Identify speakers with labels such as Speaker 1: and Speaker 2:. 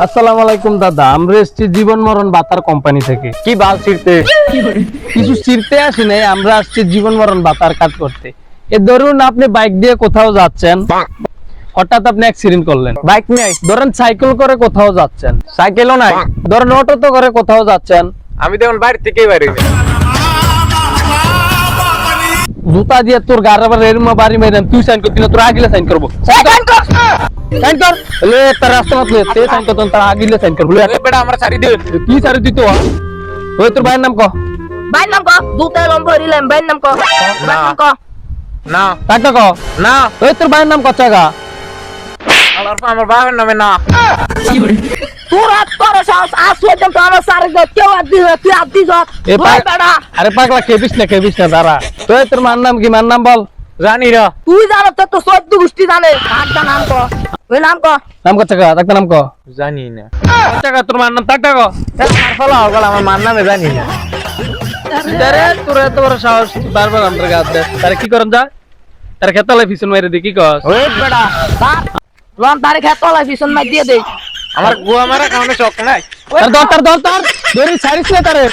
Speaker 1: আসসালামু আলাইকুম দাদা। আমরা এসেছি জীবন মরণ বাতার কোম্পানি থেকে।
Speaker 2: কি বাল ছিড়তে?
Speaker 1: কিছু চিরতে আসি নাই আমরা আসছি জীবন মরণ বাতার কাজ করতে। এ ধরুন আপনি বাইক দিয়ে কোথাও যাচ্ছেন। হঠাৎ আপনি অ্যাক্সিডেন্ট করলেন।
Speaker 2: বাইক নেই।
Speaker 1: ধরেন সাইকেল করে কোথাও যাচ্ছেন।
Speaker 2: সাইকেলও নাই।
Speaker 1: ধরেন অটো তো করে কোথাও যাচ্ছেন।
Speaker 2: আমি দেখুন বাইরে থেকেই বাইরে।
Speaker 1: জুতা দিয়ে তোর গাড়ি বাড়ি মেরেন তুই সাইন করতি না তোর আগিলে সাইন করব। সাইন কর। সাইন কর লে তার রাস্তা মত লে তে সাইন করতেন তার আগিলে সাইন করব লে,
Speaker 2: বেটা আমার সারি দিন
Speaker 1: কি সারি দিত? ওই তোর ভাইয়ের নাম ক।
Speaker 3: বাইর নাম ক। দুতে লম্বা রিলাম বাইর নাম ক। বাইর নাম ক।
Speaker 2: না।
Speaker 1: কাকা ক?
Speaker 2: না।
Speaker 1: ওই তোর ভাইয়ের নাম কচ্চাগা
Speaker 2: আমার আমার বাবার নামে না।
Speaker 3: তোর তোর সাহস আসলে তো আমার সারে গো কেউ আর দিস তুই আর দিস
Speaker 1: এ
Speaker 3: ওই
Speaker 1: পাগ-
Speaker 3: বেটা।
Speaker 1: আরে পাগলা কেবিস না কেবিস না দাঁড়া। তো তোর মার নাম কি? মার নাম বল।
Speaker 2: জানি না
Speaker 3: তুই জানো তো তো সদ্য গোষ্ঠী জানে। নাম ক? ওই নাম ক।
Speaker 1: নাম কচ্চাগা তাকে নাম ক।
Speaker 2: জানি না।
Speaker 1: কচ্চাগা তোর মার নাম তাকটা ক।
Speaker 2: আমার ফলা হল আমার মার নামে জানি না।
Speaker 1: আরে তোর এত বড় সাহস বারবার আমাদের গাছ দে। তারে কি করন যা? তার খেতালে ফিসন মেরে দি কি কস?
Speaker 3: ওই বেটা তার লোন দিয়ে দে।
Speaker 2: আমার মারা কারণে শখ নাই।
Speaker 1: তার দর তার দর তার। ধরি ছাড়িস না তারে।